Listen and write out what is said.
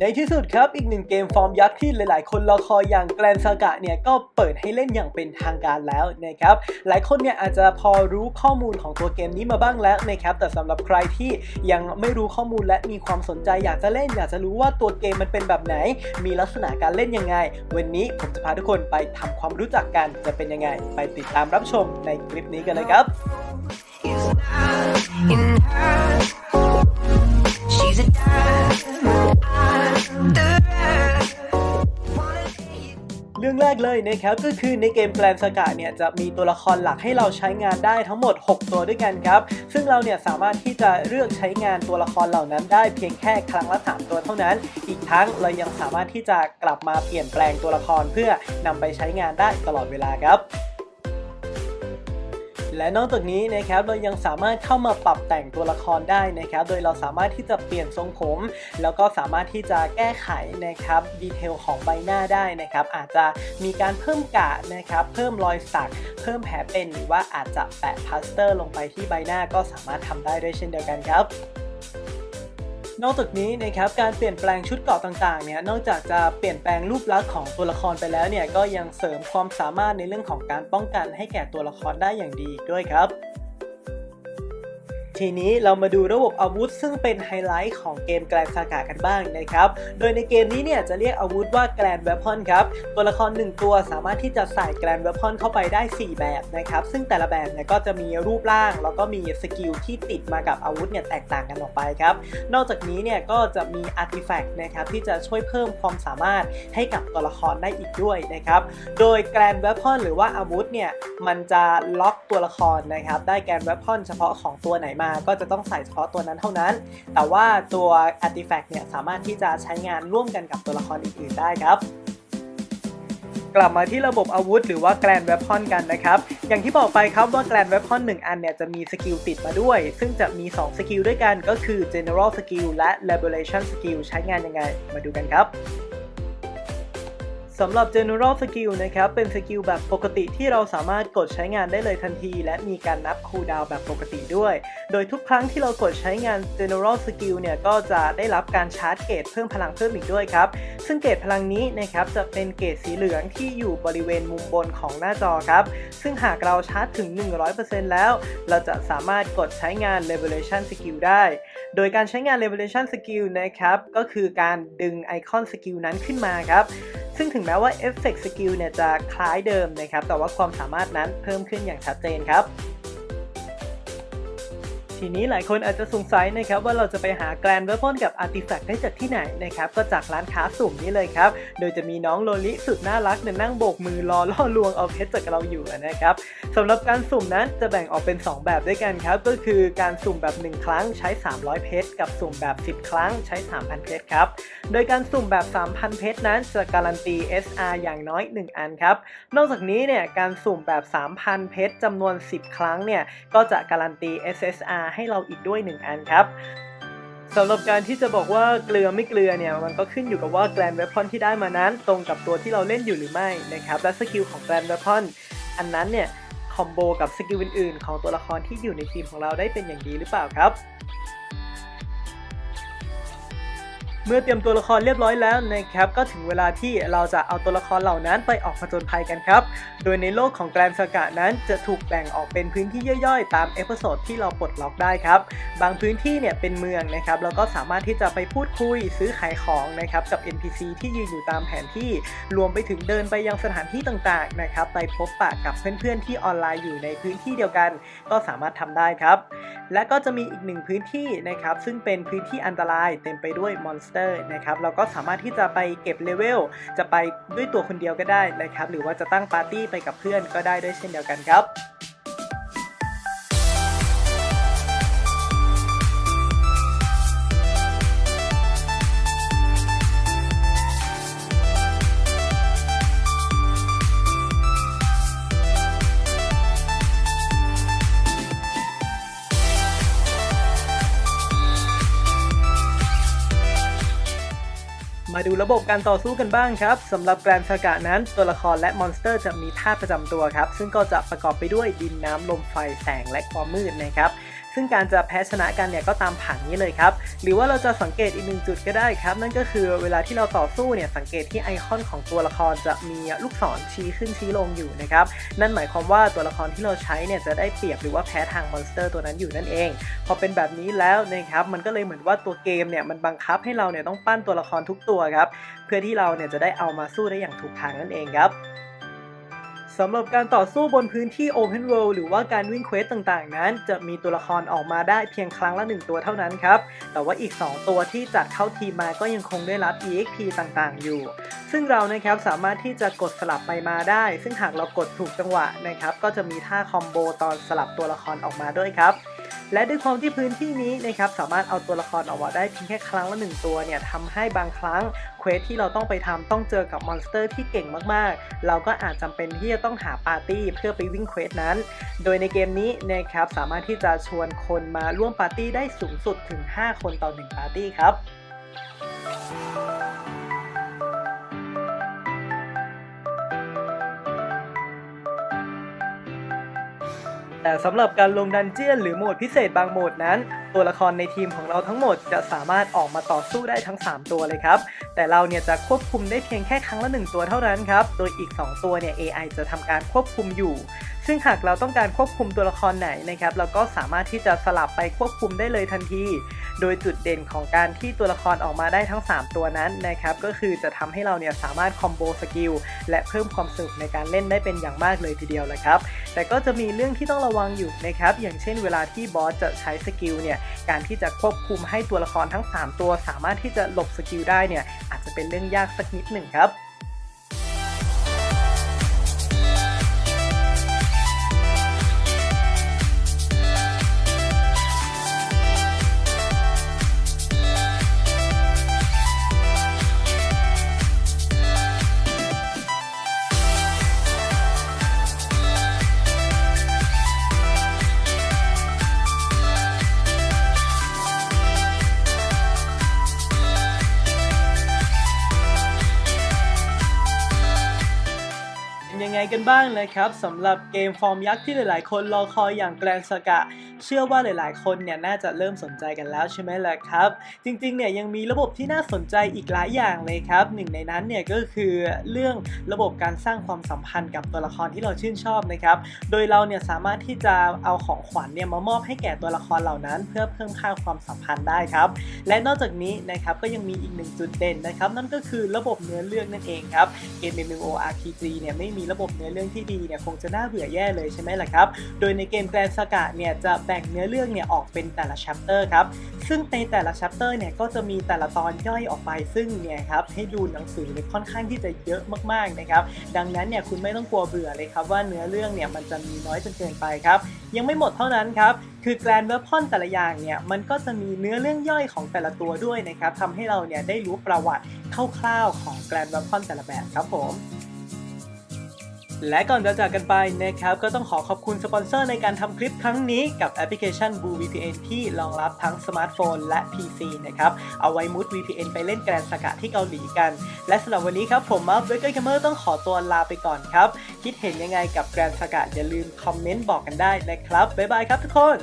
ในที่สุดครับอีกหนึ่งเกมฟอร์มยักษ์ที่หลาย ๆ คนรอคอยอย่างแกลนซากะเนี่ยก็เปิดให้เล่นอย่างเป็นทางการแล้วนะครับหลายคนเนี่ยอาจจะพอรู้ข้อมูลของตัวเกมนี้มาบ้างแล้วนะครับแต่สำหรับใครที่ยังไม่รู้ข้อมูลและมีความสนใจอยากจะเล่น อยากจะรู้ว่าตัวเกมมันเป็นแบบไหน มีลักษณะการเล่นยังไง วันนี้ผมจะพาทุกคนไปทำความรู้จักกันจะเป็นยังไง ไปติดตามรับชมในคลิปนี้กันเลยครับ is not in her. She's a. เรื่องแรกเลยนะครับก็คือในเกมแกลนสกาเนี่ยจะมีตัวละครหลักให้เราใช้งานได้ทั้งหมด 6 ตัวด้วยกันครับ ซึ่งเราเนี่ยสามารถที่จะเลือกใช้งานตัวละครเหล่านั้นได้เพียงแค่ครั้งละ 3 ตัวเท่านั้น อีกทั้งเรายังสามารถที่จะกลับมาเปลี่ยนแปลงตัวละครเพื่อนำไปใช้งานได้ตลอดเวลาครับ และนอกจากนี้นะครับเรายังสามารถเข้ามาปรับแต่งตัวละครได้นะครับ โดยเราสามารถที่จะเปลี่ยนทรงผม แล้วก็สามารถที่จะแก้ไขนะครับดีเทลของใบหน้าได้นะครับ อาจจะมีการเพิ่มกะนะครับ เพิ่มรอยสัก เพิ่มแผลเป็นหรือว่าอาจจะแปะพลาสเตอร์ ลงไปที่ใบหน้าก็สามารถทำได้ด้วยเช่นเดียวกันครับ นอกจากนี้นะครับการเปลี่ยนแปลงชุดเกราะต่างๆเนี่ยนอกจากจะเปลี่ยนแปลงรูปลักษณ์ของตัวละครไปแล้วเนี่ยก็ยังเสริมความสามารถในเรื่องของการป้องกันให้แก่ตัวละครได้อย่างดีอีกด้วยครับ ทีนี้เรามาดูระบบอาวุธ ซึ่งเป็นไฮไลท์ของเกมแกลนซากะกันบ้างนะครับ โดยในเกมนี้เนี่ยจะเรียกอาวุธว่าแกลนเวพอนครับ ตัวละคร 1 ตัวสามารถที่จะใส่แกลนเวพอนเข้าไปได้ 4 แบบนะครับ ซึ่งแต่ละแบบเนี่ยก็จะมีรูปร่าง แล้วก็มีสกิลที่ติดมากับอาวุธเนี่ยแตกต่างกันออกไปครับ นอกจากนี้เนี่ยก็จะมีอาร์ติแฟกต์นะครับที่จะช่วยเพิ่มความสามารถให้กับตัวละครได้อีกด้วยนะครับ โดยแกรนเวพอนหรือว่าอาวุธเนี่ยมันจะล็อกตัวละครนะครับได้แกรนเวพอนเฉพาะของตัวไหนมาก็จะต้องใส่เฉพาะตัวนั้นเท่านั้น แต่ว่าตัวอาร์ติแฟกต์เนี่ยสามารถที่จะใช้งานร่วมกันกับตัวละครอื่นๆได้ครับกลับมาที่ระบบอาวุธหรือว่าแกรนเวพอนกันนะครับ อย่างที่บอกไปครับว่าแกรนเวพอน1อันเนี่ยจะมีสกิลติดมาด้วย ซึ่งจะมี 2 สกิลด้วยกันก็คือ general skill และ liberation skill ใช้งานยังไง มาดูกันครับ สำหรับ general skill นะครับ เป็นสกิลแบบปกติที่เราสามารถกดใช้งานได้เลยทันที และมีการนับคูลดาวแบบปกติด้วย โดยทุกครั้งที่เรากดใช้งาน general skill เนี่ย ก็จะได้รับการชาร์จเกรดเพิ่มพลังเพิ่มอีกด้วยครับ ซึ่งเกรดพลังนี้นะครับ จะเป็นเกรดสีเหลืองที่อยู่บริเวณมุมบนของหน้าจอครับ ซึ่งหากเราชาร์จถึง 100%แล้ว เราจะสามารถกดใช้งาน liberation skill ได้ โดยการใช้งาน liberation skill นะครับ ก็คือการดึงไอคอนสกิลนั้นขึ้นมาครับ ซึ่งถึงแม้ว่า Effect Skill เนี่ยจะคล้ายเดิมนะครับ แต่ว่าความสามารถนั้นเพิ่มขึ้นอย่างชัดเจนครับ ทีนี้หลายคนอาจจะสงสัยนะครับว่าเราจะไปหาแกลนเวพอนกับอาร์ติแฟกต์ได้จากที่ไหนนะครับก็จากร้านค้าสุ่มนี้เลยครับ โดยจะมีน้องโลลิสุดน่ารักเนี่ยนั่งโบกมือรอล่อลวงเอาเพชรจากเราอยู่นะครับสำหรับการสุ่มนั้นจะแบ่งออกเป็น 2 แบบด้วยกันครับ ก็คือการสุ่มแบบ 1 ครั้งใช้ 300 เพชร กับสุ่มแบบ 10 ครั้งใช้ 3,000 เพชรครับโดยการสุ่มแบบ 3,000 เพชรนั้นจะการันตี SR อย่างน้อย 1 อันครับนอกจากนี้เนี่ยการสุ่มแบบ 3,000 เพชรจำนวน 10 ครั้งเนี่ยก็จะการันตี SSR ให้เราอีกด้วย 1 อันครับสำหรับการที่จะบอกว่าเกลือไม่เกลือเนี่ยมันก็ขึ้นอยู่กับว่าแกลนเวพอนที่ได้มานั้น ตรงกับตัวที่เราเล่นอยู่หรือไม่นะครับและสกิลของแกลนเวพอนอันนั้นเนี่ยคอมโบกับสกิลอื่นๆ ของตัวละครที่อยู่ในทีมของเราได้เป็นอย่างดีหรือเปล่าครับ เมื่อเตรียมตัวละครเรียบร้อยแล้วนะครับ ก็ถึงเวลาที่เราจะเอาตัวละครเหล่านั้นไปออกผจญภัยกันครับ โดยในโลกของแกรนสกะนั้นจะถูกแบ่งออกเป็นพื้นที่ย่อยๆ ตามเอพิโซดที่เราปลดล็อกได้ครับ บางพื้นที่เนี่ยเป็นเมืองนะครับแล้วก็สามารถที่จะไปพูดคุยซื้อขายของนะครับกับ NPC ที่ยืนอยู่ตามแผนที่ รวมไปถึงเดินไปยังสถานที่ต่างๆนะครับไปพบปะกับเพื่อนๆที่ออนไลน์อยู่ในพื้นที่เดียวกัน ก็สามารถทำได้ครับ และก็จะมีอีกหนึ่งพื้นที่นะครับ ซึ่งเป็นพื้นที่อันตรายเต็มไปด้วยมอนสเตอร์นะครับ เราก็สามารถที่จะไปเก็บเลเวล จะไปด้วยตัวคนเดียวก็ได้นะครับ หรือว่าจะตั้งปาร์ตี้ไปกับเพื่อนก็ได้ด้วยเช่นเดียวกันครับ มาดูระบบการต่อสู้กันบ้างครับสำหรับแกรนสกะนั้น ตัวละครและมอนสเตอร์จะมีท่าประจำตัวครับ ซึ่งก็จะประกอบไปด้วยดินน้ำลมไฟแสงและความมืดนะครับ ซึ่งการจะแพ้ชนะกันเนี่ยก็ตามผังนี้เลยครับ หรือว่าเราจะสังเกตอีกหนึ่งจุดก็ได้ครับ นั่นก็คือเวลาที่เราต่อสู้เนี่ยสังเกตที่ไอคอนของตัวละครจะมีลูกศรชี้ขึ้นชี้ลงอยู่นะครับ นั่นหมายความว่าตัวละครที่เราใช้เนี่ยจะได้เปรียบหรือว่าแพ้ทางมอนสเตอร์ตัวนั้นอยู่นั่นเอง พอเป็นแบบนี้แล้วนะครับมันก็เลยเหมือนว่าตัวเกมเนี่ยมันบังคับให้เราเนี่ยต้องปั้นตัวละครทุกตัวครับเพื่อที่เราเนี่ยจะได้เอามาสู้ได้อย่างถูกทางนั่นเองครับ สำหรับการต่อสู้บนพื้นที่ Open World หรือว่าการวิ่งเควสต่างๆ นั้น จะมีตัวละครออกมาได้เพียงครั้งละ 1 ตัวเท่านั้นครับ แต่ว่าอีก 2 ตัวที่จัดเข้าทีมมาก็ยังคงได้รับ EXP ต่างๆ อยู่ ซึ่งเรานะครับสามารถที่จะกดสลับไปมาได้ ซึ่งหากเรากดถูกจังหวะนะครับก็จะมีท่าคอมโบตอนสลับตัวละครออกมาด้วยครับ และด้วยความที่พื้นที่นี้นะครับสามารถเอาตัวละครออกมาได้เพียงแค่ครั้งละหนึ่งตัวเนี่ยทำให้บางครั้งเควสที่เราต้องไปทำต้องเจอกับมอนสเตอร์ที่เก่งมากๆ เราก็อาจจำเป็นที่จะต้องหาปาร์ตี้เพื่อไปวิ่งเควสนั้น โดยในเกมนี้นะครับสามารถที่จะชวนคนมาร่วมปาร์ตี้ได้สูงสุดถึง 5 คนต่อ 1 ปาร์ตี้ครับ แต่สำหรับการลงดันเจียนหรือโหมดพิเศษบางโหมดนั้น ตัวละครในทีมของเราทั้งหมดจะสามารถออกมาต่อสู้ได้ทั้ง 3 ตัวเลยครับ แต่เราเนี่ยจะควบคุมได้เพียงแค่ครั้งละ 1 ตัวเท่านั้นครับ โดยอีก 2 ตัวเนี่ย AI จะทำการควบคุมอยู่ ซึ่งหากเราต้องการควบคุมตัวละครไหนนะครับ เราก็สามารถที่จะสลับไปควบคุมได้เลยทันที โดยจุดเด่นของการที่ตัวละครออกมาได้ทั้ง 3 ตัวนั้นนะครับ ก็คือจะทำให้เราเนี่ยสามารถคอมโบสกิลและเพิ่มความสนุกในการเล่นได้เป็นอย่างมากเลยทีเดียวเลยครับ แต่ก็จะมีเรื่องที่ต้องระวังอยู่นะครับ อย่างเช่นเวลาที่บอสจะใช้สกิลเนี่ยการที่จะควบคุมให้ตัวละครทั้ง 3 ตัว สามารถที่จะหลบสกิลได้เนี่ยอาจจะเป็นเรื่องยากสักนิดหนึ่งครับ กันบ้างนะครับสำหรับเกมฟอร์มยักษ์ที่หลาย ๆ คนรอคอยอย่างแกรนสกะ เชื่อว่าหลาย ๆ คนเนี่ยน่าจะเริ่มสนใจกันแล้วใช่ไหมล่ะครับ จริง ๆ เนี่ยยังมีระบบที่น่าสนใจอีกหลายอย่างเลยครับหนึ่งในนั้นเนี่ยก็คือเรื่องระบบการสร้างความสัมพันธ์กับตัวละครที่เราชื่นชอบนะครับ โดยเราเนี่ยสามารถที่จะเอาของขวัญเนี่ยมามอบให้แก่ตัวละครเหล่านั้น เพื่อเพิ่มค่าความสัมพันธ์ได้ครับและนอกจากนี้นะครับก็ยังมีอีกหนึ่งจุดเด่นนะครับนั่นก็คือระบบเนื้อเรื่องนั่นเองครับเกม MMORPG เนี่ยไม่มีระบบเนื้อเรื่องที่ดีเนี่ยคงจะน่าเบื่อแย่เลยใช่ไหมล่ะครับ โดยในเกมแกรนสกะเนี่ยจะแบ่งเนื้อเรื่องเนี่ยออกเป็นแต่ละชัปเตอร์ครับ ซึ่งในแต่ละชัปเตอร์เนี่ยก็จะมีแต่ละตอนย่อยออกไป ซึ่งเนี่ยครับให้ดูหนังสือเนี่ยค่อนข้างที่จะเยอะมากๆนะครับ ดังนั้นเนี่ยคุณไม่ต้องกลัวเบื่อเลยครับว่าเนื้อเรื่องเนี่ยมันจะมีน้อยจนเกินไปครับ ยังไม่หมดเท่านั้นครับ คือแกรนเวอร์พอนแต่ละอย่างเนี่ยมันก็จะมีเนื้อเรื่องย่อยของแต่ละตัวด้วยนะครับทำให้เราเนี่ยได้รู้ประวัติคร่าวๆของแกรนเวพอนแต่ละแบบครับผม และก่อนจะจากกันไปนะครับ ก็ต้องขอขอบคุณสปอนเซอร์ในการทำคลิปครั้งนี้กับแอปพลิเคชัน Blue VPN ที่รองรับทั้งสมาร์ทโฟนและ PC นะครับ เอาไว้มุด VPN ไปเล่นแกรนสกะที่เกาหลีกัน และสำหรับวันนี้ครับ ผมมาร์คเบเกอร์แคมเมอร์ต้องขอตัวลาไปก่อนครับ คิดเห็นยังไงกับแกรนสกะอย่าลืมคอมเมนต์บอกกันได้นะครับบ๊ายบายครับทุกคน